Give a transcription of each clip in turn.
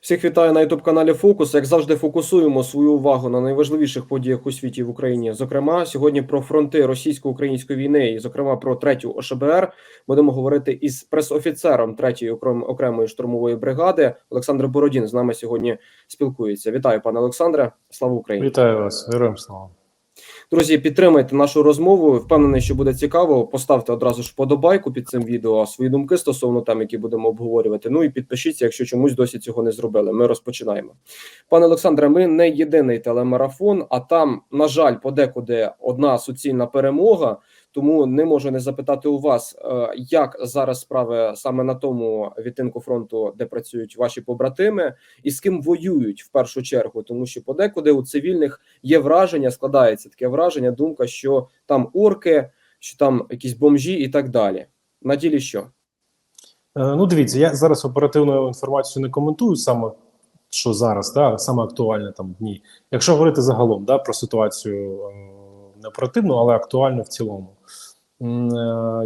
Всіх вітаю на youtube каналі Фокус. Як завжди, фокусуємо свою увагу на найважливіших подіях у світі в Україні. Зокрема, сьогодні про фронти російсько-української війни, і зокрема про третю ОШБР, будемо говорити із пресофіцером третьої окрем- окремої штурмової бригади. Олександр Бородін з нами сьогодні спілкується. Вітаю, пане Олександре. Слава Україні! Вітаю вас, героям слава. Друзі, підтримайте нашу розмову. Впевнений, що буде цікаво. Поставте одразу ж вподобайку під цим відео свої думки стосовно тем, які будемо обговорювати. Ну і підпишіться, якщо чомусь досі цього не зробили. Ми розпочинаємо. Пане Олександре, ми не єдиний телемарафон, а там, на жаль, подекуди одна суцільна перемога. Тому не можу не запитати у вас, е, як зараз справи саме на тому відтинку фронту, де працюють ваші побратими, і з ким воюють в першу чергу, тому що подекуди у цивільних є враження, складається таке враження, думка, що там орки, що там якісь бомжі і так далі. На ділі що? Е, Ну, дивіться, я зараз оперативну інформацію не коментую саме, що зараз, да, саме актуальне там дні. Якщо говорити загалом да, про ситуацію не оперативну, але актуальну в цілому. Е,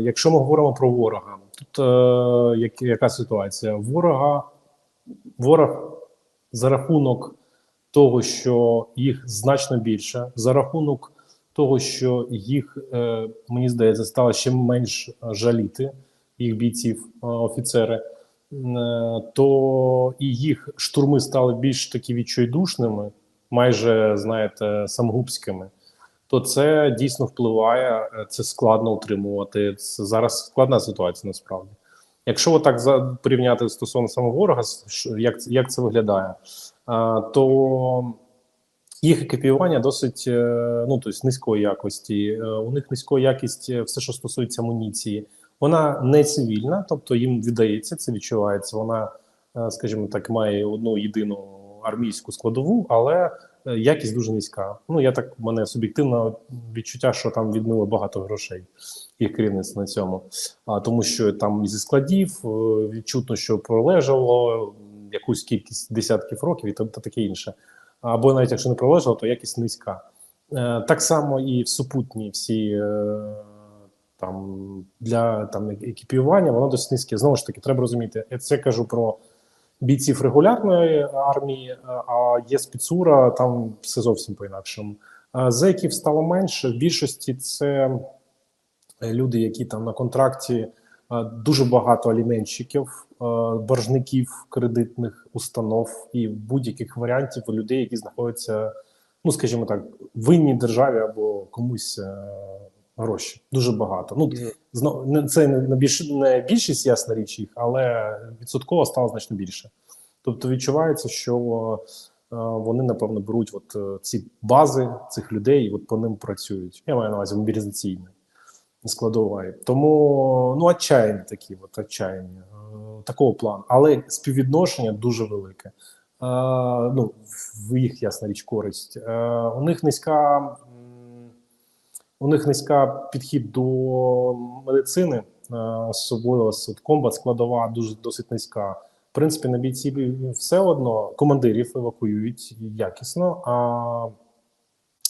Якщо ми говоримо про ворога, тут е, яка ситуація? Ворога, ворог за рахунок того, що їх значно більше, за рахунок того, що їх, е, мені здається, стало ще менш жаліти, їх бійців, офіцери, то і їх штурми стали більш такі відчайдушними, майже, знаєте, самогубськими. То це дійсно впливає, е, це складно утримувати. Це зараз складна ситуація насправді. Якщо отак за порівняти стосовно самого ворога, як, як це виглядає, а, то їх екіпіювання досить е, ну, тобто низької якості. Е, У них низької якість е, все, що стосується амуніції. Вона не цивільна, тобто їм віддається, це відчувається. Вона, е, скажімо так, має одну єдину армійську складову, але е, якість дуже низька. Ну я так в мене суб'єктивне відчуття, що там відмили багато грошей їх керівництво на цьому. А тому, що там зі складів е, відчутно, що пролежало якусь кількість десятків років і та, та таке інше. Або навіть якщо не пролежало, то якість низька. Е, так само і в супутні всі е, там для там екіпіювання, воно досить низьке. Знову ж таки, треба розуміти, я це кажу про бійців регулярної армії, е, а є спецура, там все зовсім по-інакшому. А зеків стало менше. В більшості це е, люди, які там на контракті, е, дуже багато аліменщиків, е, боржників кредитних установ і будь-яких варіантів людей, які знаходяться, ну скажімо так, винній державі або комусь е, гроші. Дуже багато. Ну Знову не це не більш не більшість, ясна річ їх, але відсотково стало значно більше. Тобто відчувається, що е, вони напевно беруть от е, ці бази цих людей, і от по ним працюють. Я маю на увазі мобілізаційні складової. Тому ну отчаяні такі, от отчаяні е, такого плану, але співвідношення дуже велике. Ну в їх ясна річ користь. У них низька. У них низька підхід до медицини, е, особливо от комбат складова дуже досить низька. В принципі, на бійці все одно командирів евакуюють якісно, а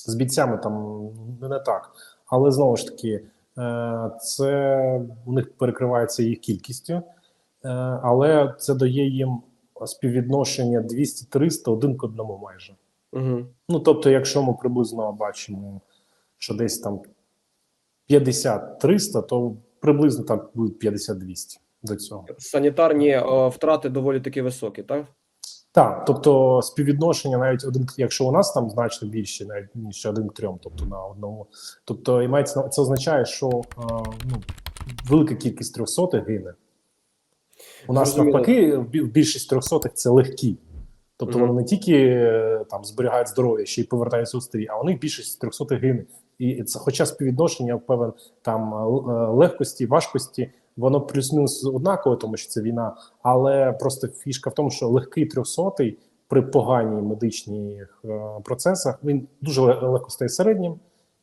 з бійцями там не так. Але знову ж таки, е, це у них перекривається їх кількістю, е, але це дає їм співвідношення 200-300 один к одному майже. Угу. Ну тобто, якщо ми приблизно бачимо, що десь там 50-300, то приблизно так буде 50-200 до цього. Санітарні е, втрати доволі таки високі, так? Так, тобто співвідношення, навіть один, якщо у нас там значно більше, навіть ніж один к трьом, тобто на одному, тобто і мається це означає, що е, ну, велика кількість трьохсотих гине. У нас навпаки, більшість трьохсотих це легкі. Тобто Мгм. вони не тільки е, там зберігають здоров'я, ще й повертаються у старі, а у них більшість трьохсотих гине. І це, хоча співвідношення, певен, там е, е, легкості, важкості, воно плюс-мінус однакове, тому що це війна. Але просто фішка в тому, що легкий трьохсотий при поганій медичних е, процесах він дуже легко стає середнім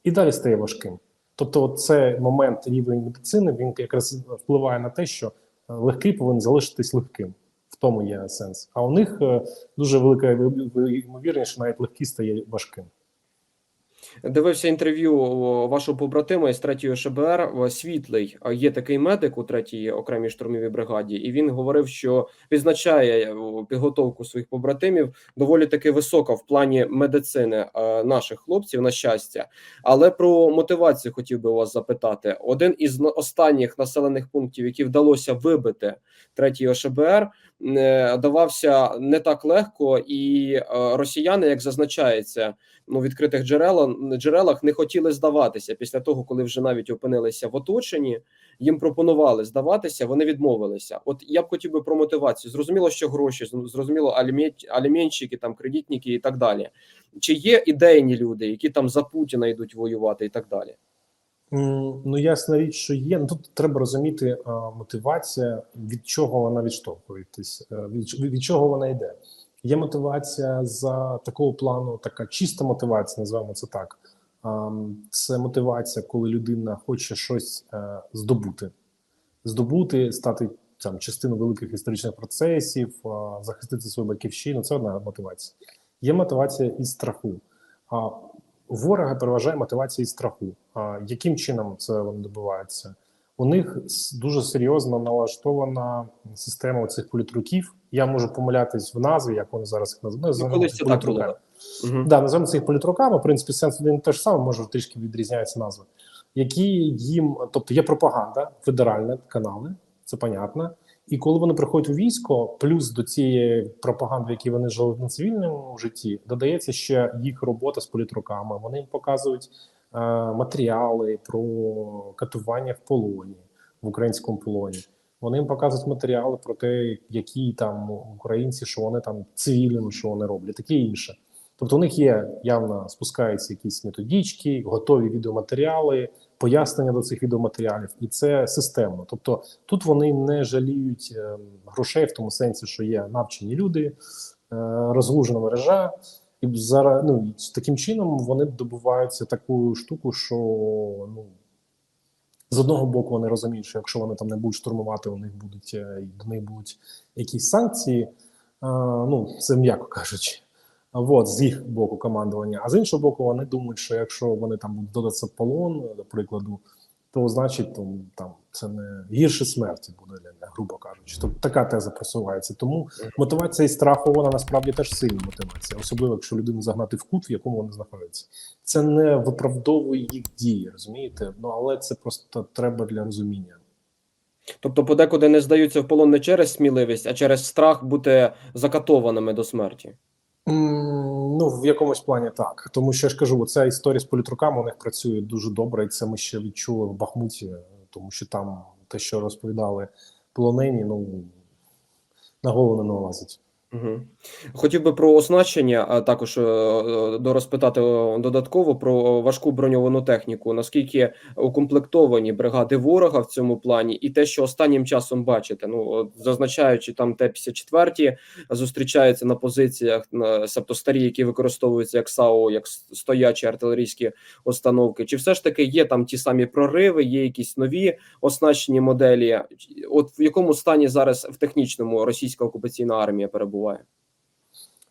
і далі стає важким. Тобто, цей момент рівень медицини він якраз впливає на те, що легкий повинен залишитись легким. В тому є сенс. А у них дуже велика ймовірність, що навіть легкий стає важким. Дивився інтерв'ю вашого побратима із 3-ї ШБР Світлий. А Є такий медик у 3-й окремій штурмовій бригаді, і він говорив, що відзначає підготовку своїх побратимів доволі таки висока в плані медицини е, наших хлопців, на щастя. Але про мотивацію хотів би вас запитати. Один із останніх населених пунктів, які вдалося вибити 3-й ОШБР, е, давався не так легко, і е, росіяни, як зазначається, ну, відкритих джерелах, джерелах не хотіли здаватися після того, коли вже навіть опинилися в оточенні. Їм пропонували здаватися, вони відмовилися. От я б хотів би про мотивацію. Зрозуміло, що гроші, зрозуміло, зрозуміло, алімент, там кредитники і так далі. Чи є ідейні люди, які там за Путіна йдуть воювати, і так далі? Ну, ясна річ, що є. Ну, тут треба розуміти а, мотивація, від чого вона відштовхується, е, від, від чого вона йде. Є мотивація за такого плану, така чиста мотивація, називаємо це так. А, Це мотивація, коли людина хоче щось е, здобути, здобути, стати там частиною великих історичних процесів, а, захистити свою батьківщину. Це одна мотивація. Є мотивація із страху. А ворога переважає мотивація із страху. Яким чином це вони добиваються? У них дуже серйозно налаштована система цих політруків. Я можу помилятись в назві, як вони зараз їх називають. Ну, колись це так було. Угу. Да, називаємо це їх політруками. В принципі, сенс один і те ж саме, може трішки відрізняються назви. Які їм, тобто є пропаганда, федеральні канали, це понятно. І коли вони приходять у військо, плюс до цієї пропаганди, в якій вони жили на цивільному житті, додається ще їх робота з політруками. Вони їм показують матеріали про катування в полоні в українському полоні. Вони їм показують матеріали про те, які там українці, що вони там цивільними, що вони роблять, таке інше. Тобто у них є явно спускаються якісь методички, готові відеоматеріали, пояснення до цих відеоматеріалів, і це системно. Тобто тут вони не жаліють е, грошей в тому сенсі, що є навчені люди, е, розлужена мережа, і зараз ну таким чином вони добуваються таку штуку, що ну. З одного боку, вони розуміють, що якщо вони там не будуть штурмувати, у них будуть е, до них будуть якісь санкції. Е, ну це м'яко кажучи. От, з їх боку командування. А з іншого боку, вони думають, що якщо вони там будуть додатися полон, до прикладу, то значить то, там це не гірше смерті буде, грубо кажучи. Тобто така теза просувається. Тому мотивація і страху вона насправді теж сильна мотивація, особливо якщо людину загнати в кут, в якому вони знаходяться. Це не виправдовує їх дії, розумієте? Ну але це просто треба для розуміння. Тобто, подекуди не здаються в полон не через сміливість, а через страх бути закатованими до смерті. Ну, в якомусь плані так. Тому що я ж кажу, ця історія з політруками у них працює дуже добре, і це ми ще відчули в Бахмуті, тому що там те, що розповідали полонені, ну на голову не налазить. Хотів би про оснащення, а також е, дорозпитати е, додатково про важку броньовану техніку. Наскільки укомплектовані бригади ворога в цьому плані, і те, що останнім часом бачите, ну зазначаючи там Т-54 зустрічаються на позиціях, себто старі, які використовуються як САУ, як стоячі артилерійські установки. Чи все ж таки є там ті самі прориви, є якісь нові оснащені моделі? От в якому стані зараз в технічному російська окупаційна армія перебуває?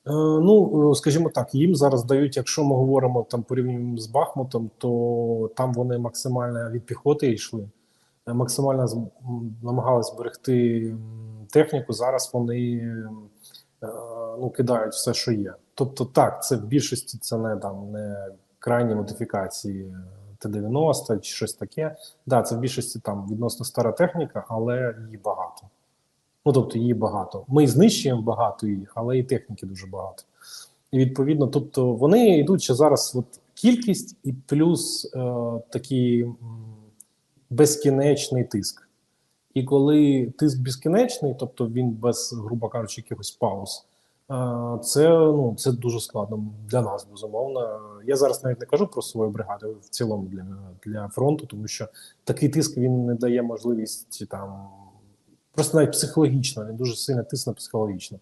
Е, Ну, е, скажімо так, їм зараз дають, якщо ми говоримо там порівнюємо з Бахмутом, то там вони максимально від піхоти йшли, е, максимально намагались зберегти техніку. Зараз вони ну, кидають все, що є. Тобто, так, це в більшості це не там не крайні модифікації Т-90 чи щось таке. Да, це в більшості там відносно стара техніка, але її багато. Ну, тобто її багато. Ми знищуємо багато її, але і техніки дуже багато. І відповідно, тобто вони йдуть ще зараз от кількість і плюс е, такий безкінечний тиск. І коли тиск безкінечний, тобто він без, грубо кажучи, якихось пауз, е, це, ну, це дуже складно для нас, безумовно. Я зараз навіть не кажу про свою бригаду в цілому для, для фронту, тому що такий тиск він не дає можливість там просто навіть психологічно, він дуже сильно тисне психологічно.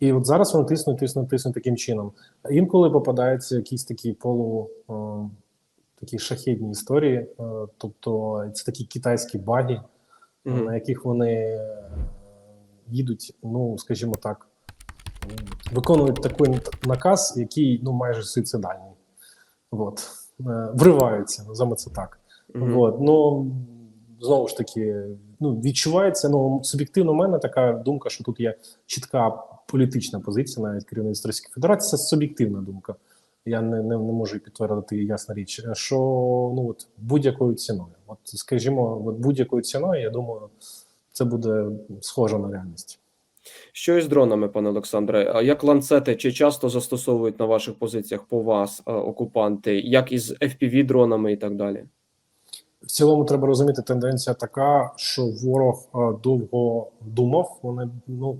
І от зараз вони тиснуть, тиснуть, тиснуть таким чином. Інколи попадаються якісь такі полу е, такі шахідні історії, е, тобто це такі китайські баги, Мгм. на яких вони їдуть, ну скажімо так, виконують такий наказ, який ну майже суїцидальний. От. вриваються, називаємо це так. Мгм. От, ну знову ж таки, ну відчувається. Ну суб'єктивно, у мене така думка, що тут є чітка політична позиція, навіть керівництва Російської Федерації. Це суб'єктивна думка. Я не, не, не можу підтвердити ясна річ, що ну от будь-якою ціною, от скажімо, от будь-якою ціною, я думаю, це буде схоже на реальність. Що із дронами, пане Олександре? А Як ланцети чи часто застосовують на ваших позиціях по вас е, окупанти, як із fpv дронами і так далі? В цілому треба розуміти, тенденція така, що ворог е, довго думав. Вони ну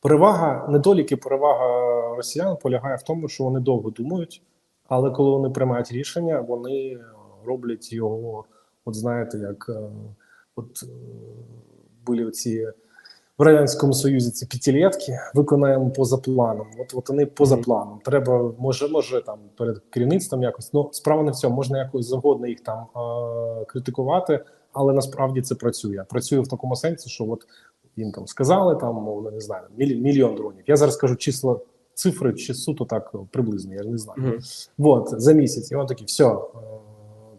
перевага, недоліки, перевага росіян полягає в тому, що вони довго думають, але коли вони приймають рішення, вони роблять його, от знаєте, як е, от е, були ці в радянському союзі ці п'ятилетки, виконаємо поза планом. От, от вони поза планом. Треба, може, може там перед керівництвом якось. Ну справа не в цьому, можна якось завгодно їх там е- критикувати, але насправді це працює. Працює в такому сенсі, що от їм там сказали, там мовно не знаю, міль, мільйон дронів. Я зараз кажу числа цифри, чи суто так приблизно, я ж не знаю. Мгм. Вот, за місяць. І вони такі, все,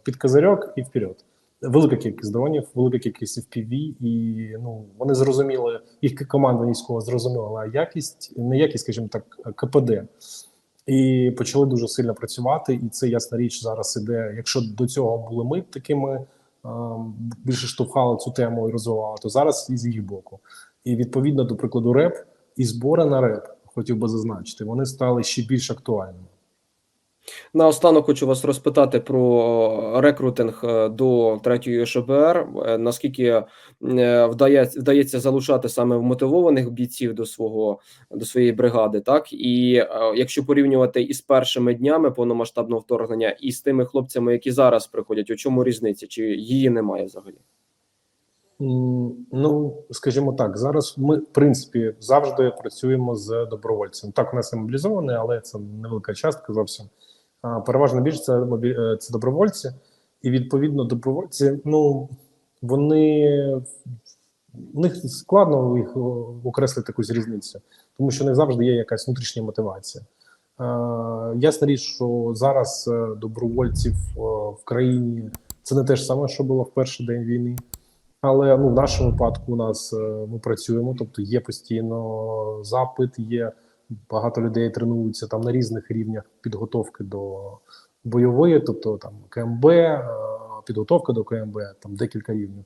під козирьок і вперед. Велика кількість дронів, велика кількість FPV, і ну вони зрозуміли, їх команда військова зрозуміла якість, не якість, скажімо так, КПД. І почали дуже сильно працювати. І це ясна річ зараз іде. Якщо до цього були ми такими е, більше штовхали цю тему і розвивали, то зараз і з їх боку. І відповідно до прикладу РЕП і збори на РЕП, хотів би зазначити, вони стали ще більш актуальними. Наостанок хочу вас розпитати про рекрутинг е, до третьої ШБР. Е, Наскільки е, вдається, вдається залучати саме вмотивованих бійців до свого до своєї бригади, так і е, якщо порівнювати із першими днями повномасштабного вторгнення і з тими хлопцями, які зараз приходять, у чому різниця? Чи її немає взагалі? Ну, скажімо так, зараз ми, в принципі, завжди працюємо з добровольцем. Так, у нас мобілізовані, але це невелика частка зовсім. А, Переважна більшість це, е, це добровольці, і відповідно добровольці, ну вони у них складно їх окреслити якусь різницю, тому що не завжди є якась внутрішня мотивація. Е, ясна річ, що зараз е, добровольців в країні це не те ж саме, що було в перший день війни. Але ну, в нашому випадку у нас е, ми працюємо, тобто є постійно запит, є багато людей тренуються там на різних рівнях підготовки до бойової, тобто там КМБ, е, підготовка до КМБ, там декілька рівнів.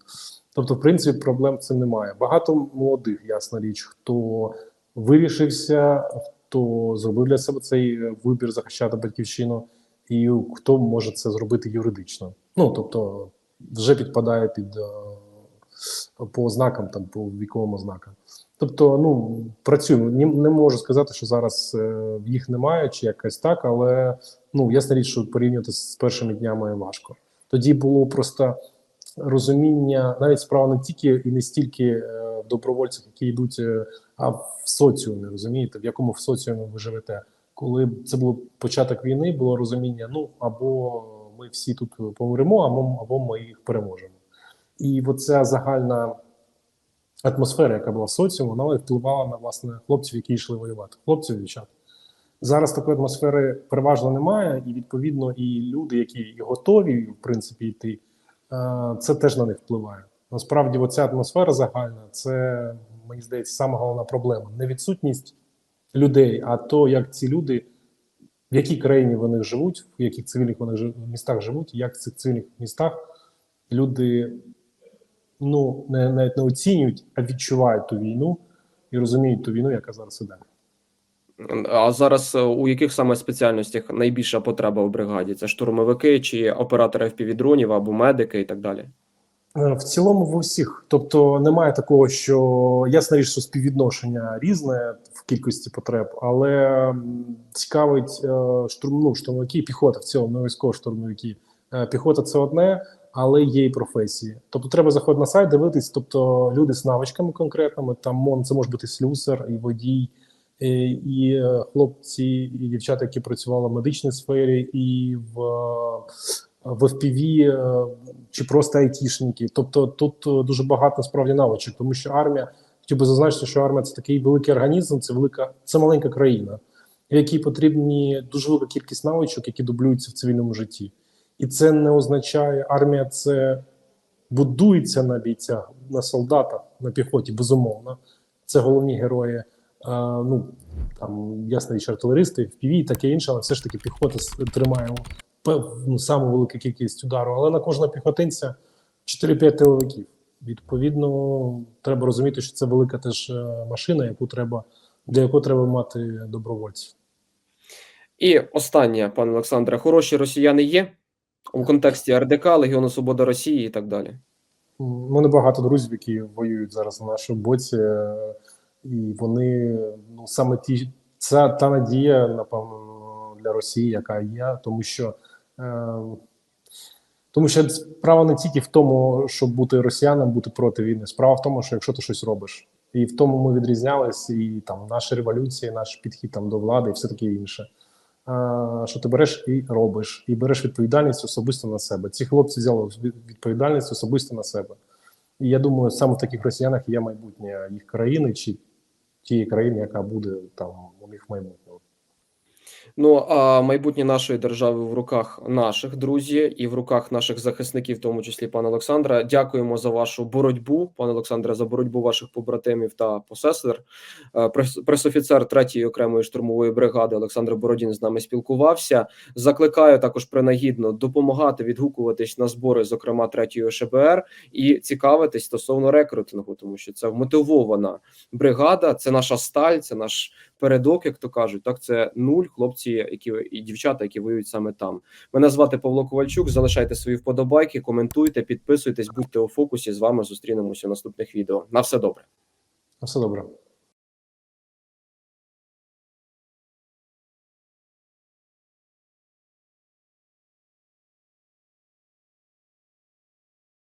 Тобто, в принципі, проблем цим немає. Багато молодих, ясна річ, хто вирішився, хто зробив для себе цей вибір захищати батьківщину, і хто може це зробити юридично. Ну тобто, вже підпадає під е, по ознакам, там по віковим ознакам. Тобто, ну працюємо. Не, не можу сказати, що зараз е, їх немає чи якось так, але ну ясна річ, що порівнювати з першими днями важко. Тоді було просто розуміння, навіть справа не тільки і не стільки е, в добровольцях, які йдуть, е, а в соціумі, розумієте, в якому в соціумі ви живете. Коли це був початок війни, було розуміння: ну або ми всі тут помремо, або, або ми їх переможемо. І оця загальна атмосфера, яка була в соціумі, вона впливала на власне хлопців, які йшли воювати. Хлопців, дівчат. Зараз такої атмосфери переважно немає, і відповідно і люди, які готові, в принципі, йти, е, це теж на них впливає. Насправді, оця атмосфера загальна, це мені здається, саме головна проблема. Не відсутність людей, а то, як ці люди, в якій країні вони живуть, в яких цивільних вони містах живуть, як в цих цивільних містах люди ну не навіть не оцінюють, а відчувають ту війну і розуміють ту війну, яка зараз іде. А зараз е, у яких саме спеціальностях найбільша потреба в бригаді? Це штурмовики чи оператори FPV-дронів або медики і так далі? Е, В цілому в усіх, тобто немає такого, що ясна річ, що співвідношення різне в кількості потреб, але цікавить е, штурм, ну, штурмовики, і піхота в цілому, не військово штурмовики. Піхота це одне, але є і професії. Тобто треба заходити на сайт, дивитись, тобто люди з навичками конкретними, там це може бути слюсар і водій, і, і е, хлопці і дівчата, які працювали в медичній сфері, і в, е, в FPV, е, чи просто айтішники. Тобто тут дуже багато насправді навичок, тому що армія, хотів би зазначити, що армія це такий великий організм, це велика, це маленька країна, в якій потрібні дуже велика кількість навичок, які дублюються в цивільному житті. І це не означає, армія це будується на бійцях, на солдатах, на піхоті, безумовно. Це головні герої. А, ну, там, ясна річ, артилеристи, FPV і таке інше, але все ж таки піхота тримає ну, саму велику кількість удару. Але на кожного піхотинця 4-5 тиловиків. Відповідно, треба розуміти, що це велика теж е, машина, яку треба, для якої треба мати добровольців. І останнє, пане Олександре, хороші росіяни є у контексті РДК, Легіону Свобода Росії і так далі. У мене багато друзів, які воюють зараз на нашому боці, е, і вони ну саме ті, це та надія, напевно, для Росії, яка є, тому що. Е, тому що справа не тільки в тому, щоб бути росіянам, бути проти війни. Справа в тому, що якщо ти щось робиш, і в тому ми відрізнялись, і там наша революція, наш підхід там до влади, і все таке інше. А, що ти береш і робиш, і береш відповідальність особисто на себе. Ці хлопці взяли від- відповідальність особисто на себе. І я думаю, саме в таких росіянах є майбутнє їх країни чи тієї країни, яка буде там у них в майбутньому. Ну а майбутнє нашої держави в руках наших друзі і в руках наших захисників, в тому числі пана Олександра. Дякуємо за вашу боротьбу, пане Олександре, за боротьбу ваших побратимів та посесор. Прес- Пресофіцер 3-ї окремої штурмової бригади Олександр Бородін з нами спілкувався. Закликаю також принагідно допомагати відгукуватись на збори, зокрема 3-ї ШБР, і цікавитись стосовно рекрутингу, тому що це вмотивована бригада, це наша сталь, це наш передок, як то кажуть. Так, це нуль хлопці, які і дівчата, які воюють саме там. Мене звати Павло Ковальчук. Залишайте свої вподобайки, коментуйте, підписуйтесь, будьте у фокусі. З вами зустрінемося в наступних відео. На все добре. На все добре.